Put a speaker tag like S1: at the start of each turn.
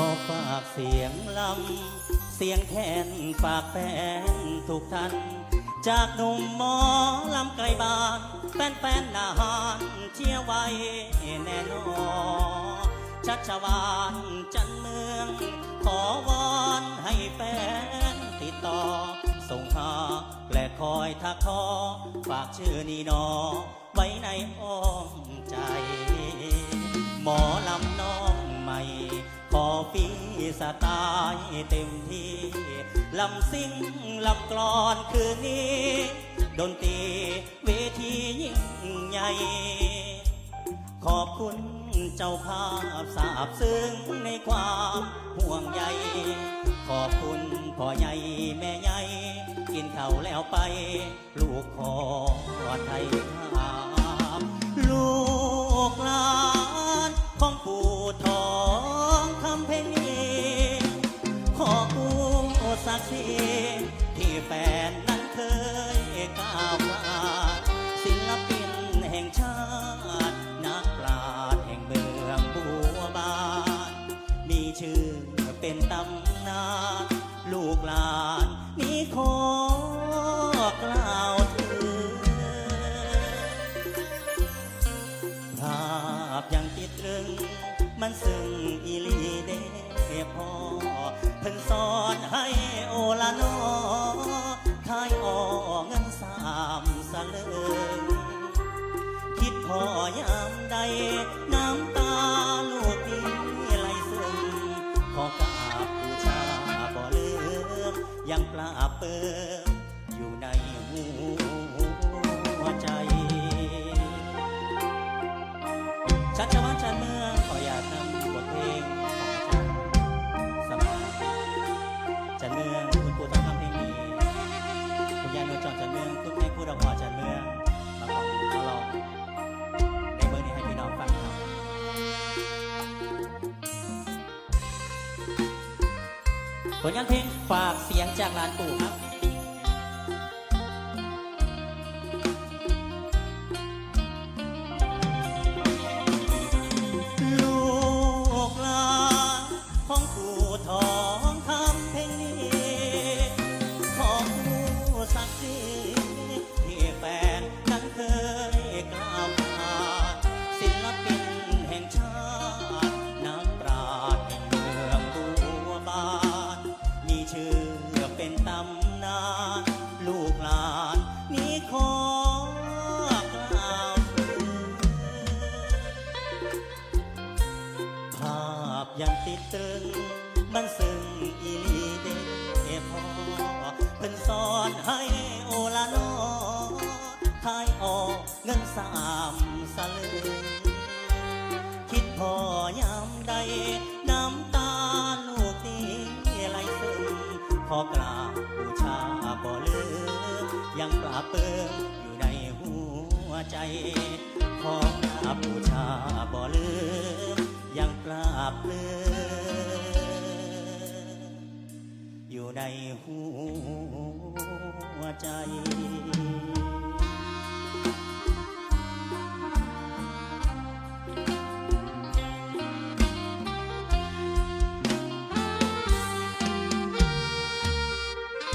S1: ขอฝากเสียงลำ เสียงแคนฝากแฟนทุกท่าน จากหนุ่มหมอลำไกลบ้านแฟนๆนาหารเชียร์ไว้แน่นอนชัชวานจันเมือง ขอวอนให้แฟนติดต่อ ส่งหาและคอยทักทอ ฝากชื่อนี่นอ ไว้ในอ้อมใจ หมอลำน้องใหม่ขอ ฟีสไตล์เต็มที่ลำซิ่งลำกลอนคืนนี้ ดนตรีเวทียิ่งใหญ่ ขอบคุณเจ้าภาพสาบซึ้งในความห่วงใย ขอบคุณพ่อใหญ่แม่ใหญ่ กินข้าวแล้วไป ลูกขอไทยาลูกหลานของปู่ทอง สักดิ์ศรีที่แฟนนั้นเคยก้าวผ่าศิลปินแห่งชาติ นักปราชญ์แห่งเมืองบัวบาน มีชื่อเป็นตำนาน ลูกหลานนี้ขอกล่าวถึงภาพยังติดตรึง มันซึ้งอีหลีเด้พอเพิ่นสอน พ่อยามใด น้ำตาลูกนี้ไหลซึมขอกราบบูชาบ่เลืมยังปลาบเปิม ผลงานเพลงฝากเสียงจากลานปู่ครับลูกลานของปู่ทองทำเพลงนี้ของผู้ศักดิ์ ยังติดตรึง มันซึ้งอีลีเด้พอเพิ่นสอนให้โอละนอขายออกเงินสามสลึง คิดพอยามใด น้ำตาลูกนี้ไหลซึมขอกราบบูชาบ่ลืมยังปราบเปิมอยู่ในหัวใจ ขอกราบบูชาบ่ลืมยังปรา บเลืออยู่ในหั